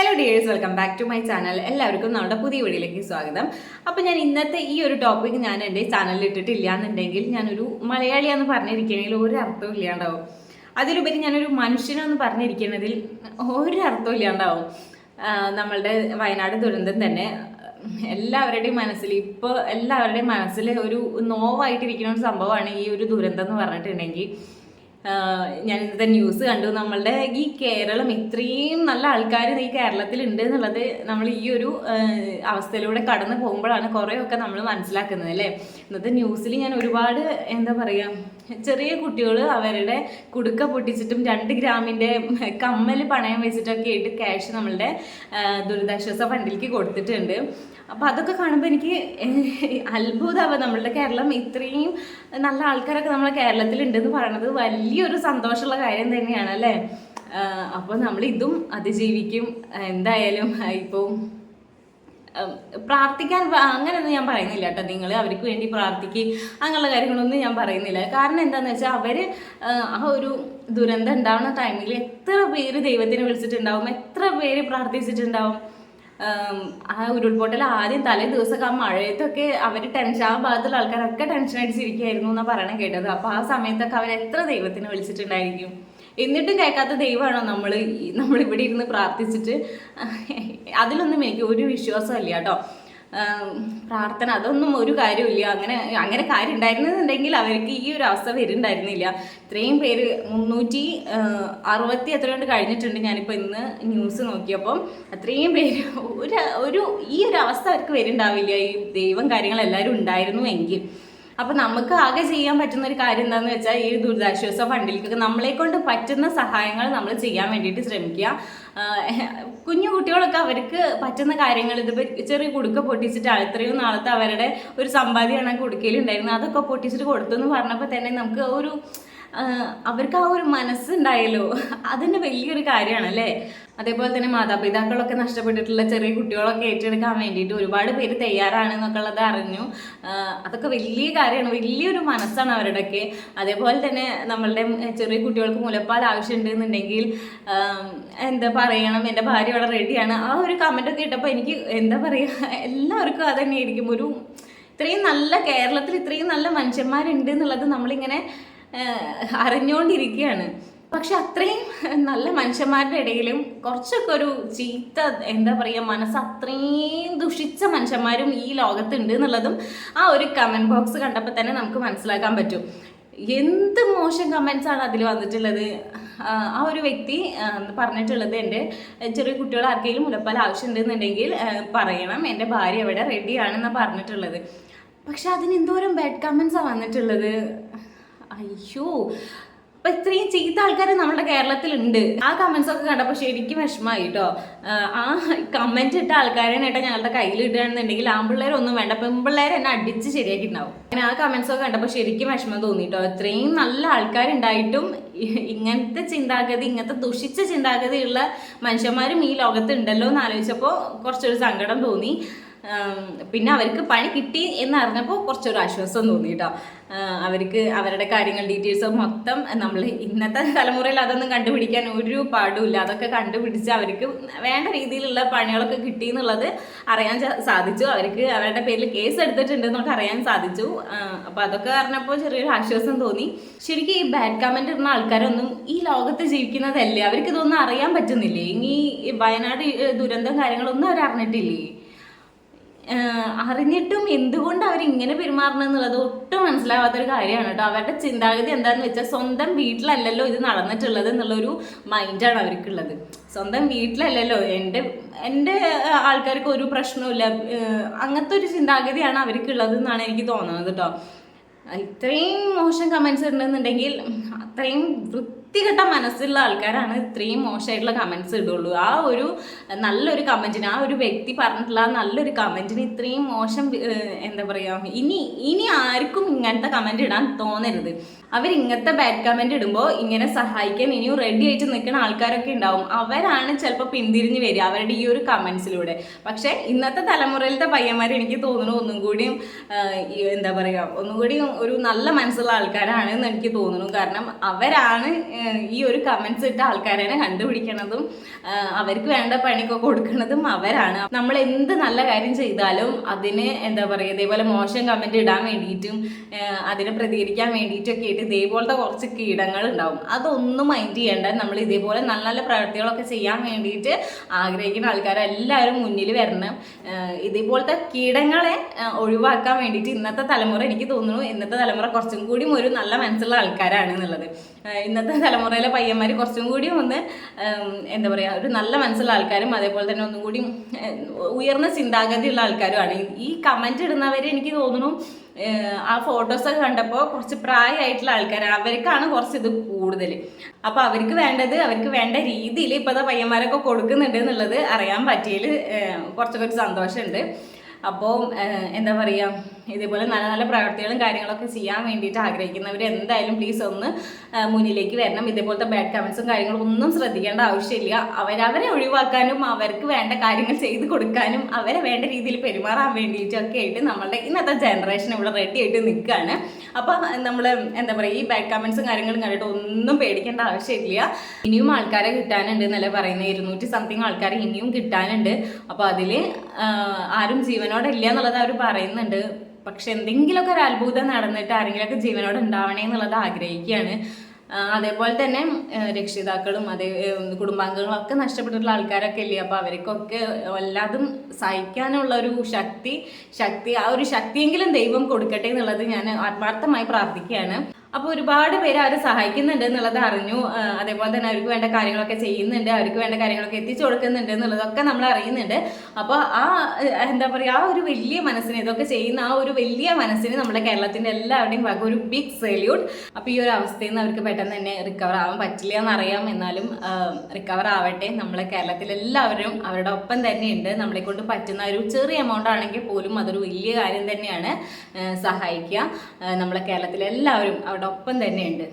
Hello dears welcome back to my channel എല്ലാവർക്കും നമ്മുടെ പുതിയ വീഡിയോയിലേക്ക് സ്വാഗതം. അപ്പോൾ ഞാൻ ഇന്നത്തെ ഈ ഒരു ടോപ്പിക് ഞാൻ എന്റെ ചാനലിൽ ഇട്ടിട്ടില്ല എന്നുണ്ടെങ്കിൽ ഞാനൊരു മലയാളിയാന്ന് പറഞ്ഞിരിക്കണമെങ്കിൽ ഒരു അർത്ഥവും ഇല്ലാണ്ടാവും. അതിലുപരി ഞാനൊരു മനുഷ്യനെന്ന് പറഞ്ഞിരിക്കുന്നതിൽ ഒരു അർത്ഥവും ഇല്ലാണ്ടാവും നമ്മളുടെ വയനാട് ദുരന്തം തന്നെ എല്ലാവരുടെയും മനസ്സിൽ ഇപ്പോൾ എല്ലാവരുടെയും മനസ്സിൽ ഒരു നോവായിട്ടിരിക്കുന്ന ഒരു സംഭവമാണ് ഈ ഒരു ദുരന്തം എന്ന് പറഞ്ഞിട്ടുണ്ടെങ്കിൽ. ഞാൻ ഇന്നത്തെ ന്യൂസ് കണ്ടു. നമ്മളുടെ ഈ കേരളം ഇത്രയും നല്ല ആൾക്കാർ ഈ കേരളത്തിലുണ്ട് എന്നുള്ളത് നമ്മൾ ഈ ഒരു അവസ്ഥയിലൂടെ കടന്നു പോകുമ്പോഴാണ് കുറേയൊക്കെ നമ്മൾ മനസ്സിലാക്കുന്നത് അല്ലേ? ഇന്നത്തെ ന്യൂസിൽ ഞാൻ ഒരുപാട് എന്താ പറയുക ചെറിയ കുട്ടികൾ അവരുടെ കുടുക്ക പൊട്ടിച്ചിട്ടും രണ്ട് ഗ്രാമിന്റെ കമ്മൽ പണയം വെച്ചിട്ടൊക്കെ ആയിട്ട് ക്യാഷ് നമ്മളുടെ ദുരിതാശ്വാസ ഫണ്ടിലേക്ക് കൊടുത്തിട്ടുണ്ട്. അപ്പം അതൊക്കെ കാണുമ്പോൾ എനിക്ക് അത്ഭുതമാവുക നമ്മളുടെ കേരളം. ഇത്രയും നല്ല ആൾക്കാരൊക്കെ നമ്മളെ കേരളത്തിലുണ്ടെന്ന് പറയണത് വലിയൊരു സന്തോഷമുള്ള കാര്യം തന്നെയാണ് അല്ലേ? അപ്പോൾ നമ്മൾ ഇതും അതിജീവിക്കും. എന്തായാലും ഇപ്പോൾ പ്രാർത്ഥിക്കാൻ അങ്ങനെയൊന്നും ഞാൻ പറയുന്നില്ല കേട്ടോ. നിങ്ങൾ അവർക്ക് വേണ്ടി പ്രാർത്ഥിക്കുക അങ്ങനെയുള്ള കാര്യങ്ങളൊന്നും ഞാൻ പറയുന്നില്ല. കാരണം എന്താണെന്ന് വെച്ചാൽ അവർ ആ ഒരു ദുരന്തം ഉണ്ടാവുന്ന ടൈമിൽ എത്ര പേര് ദൈവത്തിനെ വിളിച്ചിട്ടുണ്ടാവും? എത്ര പേര് പ്രാർത്ഥിച്ചിട്ടുണ്ടാവും? ആ ഉരുൾപൊട്ടൽ ആദ്യം തലേ ദിവസമൊക്കെ ആ മഴയത്തൊക്കെ അവർ ടെൻഷൻ ആ ഭാഗത്തുള്ള ആൾക്കാരൊക്കെ ടെൻഷൻ അടിച്ചിരിക്കുകയായിരുന്നു എന്നാണ് പറയണം കേട്ടത്. അപ്പോൾ ആ സമയത്തൊക്കെ അവർ എത്ര ദൈവത്തിനെ വിളിച്ചിട്ടുണ്ടായിരിക്കും? എന്നിട്ടും കേൾക്കാത്ത ദൈവമാണോ നമ്മൾ നമ്മളിവിടെ ഇരുന്ന് പ്രാർത്ഥിച്ചിട്ട്? അതിലൊന്നും എനിക്ക് ഒരു വിശ്വാസമില്ല കേട്ടോ. പ്രാർത്ഥന അതൊന്നും ഒരു കാര്യമില്ല അങ്ങനെ അങ്ങനെ കാര്യം ഉണ്ടായിരുന്നുണ്ടെങ്കിൽ അവർക്ക് ഈ ഒരു അവസ്ഥ വരുന്നുണ്ടായിരുന്നില്ല. ഇത്രയും പേര് മുന്നൂറ്റി അറുപത്തി എത്ര കൊണ്ട് കഴിഞ്ഞിട്ടുണ്ട് ഞാനിപ്പോൾ ഇന്ന് ന്യൂസ് നോക്കിയപ്പം. അത്രയും പേര് ഒരു ഒരു ഈ ഒരു അവസ്ഥ അവർക്ക് വരുന്നുണ്ടാവില്ല. ഈ ദൈവം കാര്യങ്ങളെല്ലാവരും ഉണ്ടായിരുന്നു എങ്കിൽ. അപ്പൊ നമുക്ക് ആകെ ചെയ്യാൻ പറ്റുന്ന ഒരു കാര്യം എന്താന്ന് വെച്ചാൽ ഈ ദുരിതാശ്വാസ ഫണ്ടിലേക്കൊക്കെ നമ്മളെ കൊണ്ട് പറ്റുന്ന സഹായങ്ങൾ നമ്മൾ ചെയ്യാൻ വേണ്ടിയിട്ട് ശ്രമിക്കുക. കുഞ്ഞു കുട്ടികളൊക്കെ അവർക്ക് പറ്റുന്ന കാര്യങ്ങൾ ഇതിപ്പോൾ ചെറിയ കുടുക്ക പൊട്ടിച്ചിട്ട് ഇത്രയും നാളത്തെ അവരുടെ ഒരു സമ്പാദ്യമാണ് കുടുക്കയിലുണ്ടായിരുന്നത്. അതൊക്കെ പൊട്ടിച്ചിട്ട് കൊടുത്തു എന്ന് പറഞ്ഞപ്പോൾ തന്നെ നമുക്ക് ഒരു അവർക്ക് ആ ഒരു മനസ്സുണ്ടായല്ലോ അതിന് വലിയൊരു കാര്യമാണ് അല്ലേ അതേപോലെ തന്നെ മാതാപിതാക്കളൊക്കെ നഷ്ടപ്പെട്ടിട്ടുള്ള ചെറിയ കുട്ടികളൊക്കെ ഏറ്റെടുക്കാൻ വേണ്ടിയിട്ട് ഒരുപാട് പേര് തയ്യാറാണ് എന്നൊക്കെയുള്ളത് അറിഞ്ഞു. അതൊക്കെ വലിയ കാര്യമാണ്. വലിയൊരു മനസ്സാണ് അവരുടെയൊക്കെ. അതേപോലെ തന്നെ നമ്മളുടെ ചെറിയ കുട്ടികൾക്ക് മുലപ്പാൽ ആവശ്യമുണ്ടെന്നുണ്ടെങ്കിൽ എന്നുണ്ടെങ്കിൽ എന്താ പറയണം എന്റെ ഭാര്യ അവിടെ റെഡിയാണ് ആ ഒരു കമന്റൊക്കെ ഇട്ടപ്പോൾ എനിക്ക് എന്താ പറയുക എല്ലാവർക്കും അത് തന്നെയായിരിക്കും. ഒരു ഇത്രയും നല്ല കേരളത്തിൽ ഇത്രയും നല്ല മനുഷ്യന്മാരുണ്ട് എന്നുള്ളത് നമ്മളിങ്ങനെ അറിഞ്ഞുകൊണ്ടിരിക്കുകയാണ്. പക്ഷെ അത്രയും നല്ല മനുഷ്യന്മാരുടെ ഇടയിലും കുറച്ചൊക്കെ ഒരു ചീത്ത എന്താ പറയുക മനസ്സ് അത്രയും ദുഷിച്ച മനുഷ്യന്മാരും ഈ ലോകത്തുണ്ട് എന്നുള്ളതും ആ ഒരു കമന്റ് ബോക്സ് കണ്ടപ്പോൾ തന്നെ നമുക്ക് മനസ്സിലാക്കാൻ പറ്റും. എന്ത് മോശം കമൻസ് ആണ് അതിൽ വന്നിട്ടുള്ളത്? ആ ഒരു വ്യക്തി പറഞ്ഞിട്ടുള്ളത് എന്റെ ചെറിയ കുട്ടികൾ ആർക്കെങ്കിലും മുലപ്പാൽ ആവശ്യമുണ്ടെന്നുണ്ടെങ്കിൽ പറയണം. എന്റെ ഭാര്യ ഇവിടെ റെഡിയാണെന്നാണ് പറഞ്ഞിട്ടുള്ളത്. പക്ഷെ അതിന് എന്തോരം ബാഡ് കമൻസാണ് വന്നിട്ടുള്ളത്? അയ്യോ അപ്പൊ ഇത്രയും ചീത്ത ആൾക്കാർ നമ്മുടെ കേരളത്തിലുണ്ട്. ആ കമന്റ്സ് ഒക്കെ കണ്ടപ്പോൾ ശരിക്കും വിഷമമായി കേട്ടോ ആ കമന്റ് ഇട്ട ആൾക്കാരെ നേട്ടാ ഞങ്ങളുടെ കയ്യിൽ ഇടുകയാണെന്നുണ്ടെങ്കിൽ ആൺപിള്ളേരൊന്നും വേണ്ട. പെൺപിള്ളേരെ എന്നെ അടിച്ച് ശരിയാക്കിയിട്ടുണ്ടാവും. അങ്ങനെ ആ കമന്റ്സ് ഒക്കെ കണ്ടപ്പോൾ ശരിക്കും വിഷമം തോന്നി കേട്ടോ ഇത്രയും നല്ല ആൾക്കാരുണ്ടായിട്ടും ഇങ്ങനത്തെ ചിന്താഗതി ഇങ്ങനത്തെ ദുഷിച്ച ചിന്താഗതിയുള്ള മനുഷ്യന്മാരും ഈ ലോകത്ത് ഉണ്ടല്ലോ എന്ന് ആലോചിച്ചപ്പോൾ കുറച്ചൊരു സങ്കടം തോന്നി. പിന്നെ അവർക്ക് പണി കിട്ടി എന്ന് അറിഞ്ഞപ്പോൾ കുറച്ചൊരു ആശ്വാസം തോന്നി കേട്ടോ. അവർക്ക് അവരുടെ കാര്യങ്ങൾ ഡീറ്റെയിൽസ് മൊത്തം നമ്മൾ ഇന്നത്തെ തലമുറയിൽ അതൊന്നും കണ്ടുപിടിക്കാൻ ഒരു പാടുമില്ല അതൊക്കെ കണ്ടുപിടിച്ച് അവർക്ക് വേണ്ട രീതിയിലുള്ള പണികളൊക്കെ കിട്ടി എന്നുള്ളത് അറിയാൻ സാധിച്ചു. അവർക്ക് അവരുടെ പേരിൽ കേസ് എടുത്തിട്ടുണ്ട് എന്നൊക്കെ അറിയാൻ സാധിച്ചു. അപ്പോൾ അതൊക്കെ അറിഞ്ഞപ്പോൾ ചെറിയൊരു ആശ്വാസം തോന്നി. ശരിക്കും ഈ ബാഡ് കമന്റ് ഇടുന്ന ആൾക്കാരൊന്നും ഈ ലോകത്ത് ജീവിക്കുന്നതല്ലേ? അവർക്ക് ഇതൊന്നും അറിയാൻ പറ്റുന്നില്ലേ? ഇനി വയനാട് ദുരന്തം കാര്യങ്ങളൊന്നും അവർ അറിഞ്ഞിട്ടില്ലേ? അറിഞ്ഞിട്ടും എന്തുകൊണ്ട് അവർ ഇങ്ങനെ പെരുമാറണം എന്നുള്ളത് ഒട്ടും മനസ്സിലാവാത്തൊരു കാര്യമാണ് കേട്ടോ. അവരുടെ ചിന്താഗതി എന്താണെന്ന് വെച്ചാൽ സ്വന്തം വീട്ടിലല്ലല്ലോ ഇത് നടന്നിട്ടുള്ളത് എന്നുള്ളൊരു മൈൻഡാണ് അവർക്കുള്ളത്. സ്വന്തം വീട്ടിലല്ലല്ലോ എന്റെ എന്റെ ആൾക്കാർക്ക് ഒരു പ്രശ്നവുമില്ല. അങ്ങനത്തെ ഒരു ചിന്താഗതിയാണ് അവർക്കുള്ളത് എന്നാണ് എനിക്ക് തോന്നുന്നത് കേട്ടോ. ഇത്രയും മോശം കമൻസ് ഉണ്ടെന്നുണ്ടെങ്കിൽ അത്രയും വൃത്തികെട്ട മനസ്സുള്ള ആൾക്കാരാണ് ഇത്രയും മോശമായിട്ടുള്ള കമൻസ് ഇടുള്ളൂ. ആ ഒരു നല്ലൊരു കമന്റിന് ആ ഒരു വ്യക്തി പറഞ്ഞിട്ടുള്ള നല്ലൊരു കമന്റിന് ഇത്രയും മോശം എന്താ പറയുക ഇനി ഇനി ആർക്കും ഇങ്ങനത്തെ കമന്റ് ഇടാൻ തോന്നരുത്. അവർ ഇങ്ങനത്തെ ബാഡ് കമന്റ് ഇടുമ്പോൾ ഇങ്ങനെ സഹായിക്കാൻ ഇനിയും റെഡി ആയിട്ട് നിൽക്കുന്ന ആൾക്കാരൊക്കെ ഉണ്ടാവും. അവരാണ് ചിലപ്പോൾ പിന്തിരിഞ്ഞ് വരിക അവരുടെ ഈ ഒരു കമന്റ്സിലൂടെ പക്ഷേ ഇന്നത്തെ തലമുറയിലത്തെ പയ്യന്മാർ എനിക്ക് തോന്നുന്നു ഒന്നും കൂടിയും എന്താ പറയുക ഒന്നും കൂടി ഒരു നല്ല മനസ്സുള്ള ആൾക്കാരാണ് എന്ന് എനിക്ക് തോന്നുന്നു. കാരണം അവരാണ് ഈ ഒരു കമന്റ്സ് ഇട്ട ആൾക്കാരെ കണ്ടുപിടിക്കണതും അവർക്ക് വേണ്ട പണിയൊക്കെ കൊടുക്കണതും അവരാണ്. നമ്മൾ എന്ത് നല്ല കാര്യം ചെയ്താലും അതിന് എന്താ പറയുക ഇതേപോലെ മോശം കമന്റ് ഇടാൻ വേണ്ടിയിട്ടും അതിനെ പ്രതികരിക്കാൻ വേണ്ടിയിട്ടും ഒക്കെ ഇതേപോലത്തെ കുറച്ച് കീടങ്ങൾ ഉണ്ടാവും. അതൊന്നും മൈൻഡ് ചെയ്യേണ്ട. നമ്മൾ ഇതേപോലെ നല്ല നല്ല പ്രവൃത്തികളൊക്കെ ചെയ്യാൻ വേണ്ടിയിട്ട് ആഗ്രഹിക്കുന്ന ആൾക്കാരെല്ലാവരും മുന്നിൽ വരണം. ഇതേപോലത്തെ കീടങ്ങളെ ഒഴിവാക്കാൻ വേണ്ടിയിട്ട് ഇന്നത്തെ തലമുറ എനിക്ക് തോന്നുന്നു ഇന്നത്തെ തലമുറ കുറച്ചും കൂടിയും ഒരു നല്ല മനസ്സുള്ള ആൾക്കാരാണ് എന്നുള്ളത്. ഇന്നത്തെ തലമുറയിലെ പയ്യന്മാർ കുറച്ചും കൂടിയും ഒന്ന് എന്താ പറയുക ഒരു നല്ല മനസ്സുള്ള ആൾക്കാരും അതേപോലെ തന്നെ ഒന്നും കൂടി ഉയർന്ന ചിന്താഗതിയുള്ള ആൾക്കാരുമാണ്. ഈ- കമന്റ് ഇടുന്നവർ എനിക്ക് തോന്നുന്നു ആ ഫോട്ടോസൊക്കെ കണ്ടപ്പോൾ കുറച്ച് പ്രായമായിട്ടുള്ള ആൾക്കാരാണ് അവർക്കാണ് കുറച്ച് ഇത് കൂടുതൽ അപ്പോൾ അവർക്ക് വേണ്ടത് അവർക്ക് വേണ്ട രീതിയിൽ ഇപ്പോഴത്തെ പയ്യന്മാരൊക്കെ കൊടുക്കുന്നുണ്ട് എന്നുള്ളത് അറിയാൻ പറ്റിയതിൽ കുറച്ചൊക്കെ ഒരു സന്തോഷമുണ്ട്. അപ്പോൾ എന്താ പറയുക ഇതേപോലെ നല്ല നല്ല പ്രവർത്തികളും കാര്യങ്ങളൊക്കെ ചെയ്യാൻ വേണ്ടിയിട്ട് ആഗ്രഹിക്കുന്നവർ എന്തായാലും പ്ലീസ് ഒന്ന് മുന്നിലേക്ക് വരണം. ഇതേപോലത്തെ ബാഡ് കമൻസും കാര്യങ്ങളും ഒന്നും ശ്രദ്ധിക്കേണ്ട ആവശ്യമില്ല. അവരവരെ ഒഴിവാക്കാനും അവർക്ക് വേണ്ട കാര്യങ്ങൾ ചെയ്ത് കൊടുക്കാനും അവരെ വേണ്ട രീതിയിൽ പെരുമാറാൻ വേണ്ടിയിട്ടൊക്കെ ആയിട്ട് നമ്മളുടെ ഇന്നത്തെ ജനറേഷൻ ഇവിടെ റെഡി ആയിട്ട് നിൽക്കുകയാണ് അപ്പോൾ നമ്മൾ എന്താ പറയുക ഈ ബാഡ് കമൻസും കാര്യങ്ങളും കണ്ടിട്ട് ഒന്നും പേടിക്കേണ്ട ആവശ്യമില്ല. ഇനിയും ആൾക്കാരെ കിട്ടാനുണ്ട് എന്നല്ല പറയുന്നത് ഇരുന്നൂറ്റി സംതിങ് ആൾക്കാരെ ഇനിയും കിട്ടാനുണ്ട്. അപ്പോൾ അതിൽ ആരും ജീവനോടില്ല എന്നുള്ളത് അവർ പറയുന്നുണ്ട്. പക്ഷെ എന്തെങ്കിലുമൊക്കെ ഒരു അത്ഭുതം നടന്നിട്ട് ആരെങ്കിലുമൊക്കെ ജീവനോട് ഉണ്ടാവണേ എന്നുള്ളത് ആഗ്രഹിക്കുകയാണ്. അതേപോലെ തന്നെ രക്ഷിതാക്കളും അതേ കുടുംബാംഗങ്ങളൊക്കെ നഷ്ടപ്പെട്ടിട്ടുള്ള ആൾക്കാരൊക്കെ ഇല്ലേ അപ്പോൾ അവർക്കൊക്കെ എല്ലാതും സഹിക്കാനുള്ള ഒരു ശക്തി ശക്തി ആ ഒരു ശക്തിയെങ്കിലും ദൈവം കൊടുക്കട്ടെ എന്നുള്ളത് ഞാൻ ആത്മാർത്ഥമായി പ്രാർത്ഥിക്കുകയാണ്. അപ്പോൾ ഒരുപാട് പേര് അവരെ സഹായിക്കുന്നുണ്ട് എന്നുള്ളത് അറിഞ്ഞു. അതേപോലെ തന്നെ അവർക്ക് വേണ്ട കാര്യങ്ങളൊക്കെ ചെയ്യുന്നുണ്ട് അവർക്ക് വേണ്ട കാര്യങ്ങളൊക്കെ എത്തിച്ചു കൊടുക്കുന്നുണ്ട് എന്നുള്ളതൊക്കെ നമ്മൾ അറിയുന്നുണ്ട്. അപ്പോൾ ആ എന്താ പറയുക ആ ഒരു വലിയ മനസ്സിന് ഇതൊക്കെ ചെയ്യുന്ന ആ ഒരു വലിയ മനസ്സിന് നമ്മുടെ കേരളത്തിന്റെ എല്ലാവരുടെയും ഭാഗം ഒരു ബിഗ് സല്യൂട്ട് അപ്പോൾ ഈ ഒരു അവസ്ഥയിൽ നിന്ന് അവർക്ക് പെട്ടെന്ന് തന്നെ റിക്കവർ ആവാൻ പറ്റില്ല എന്നറിയാം. എന്നാലും റിക്കവർ ആവട്ടെ. നമ്മളെ കേരളത്തിൽ എല്ലാവരും അവരുടെ ഒപ്പം തന്നെയുണ്ട്. നമ്മളെ കൊണ്ട് പറ്റുന്ന ഒരു ചെറിയ എമൗണ്ട് ആണെങ്കിൽ പോലും അതൊരു വലിയ കാര്യം തന്നെയാണ് സഹായിക്കുക. നമ്മളെ കേരളത്തിലെ എല്ലാവരും അവരുടെ ഒപ്പം തന്നെയുണ്ട്.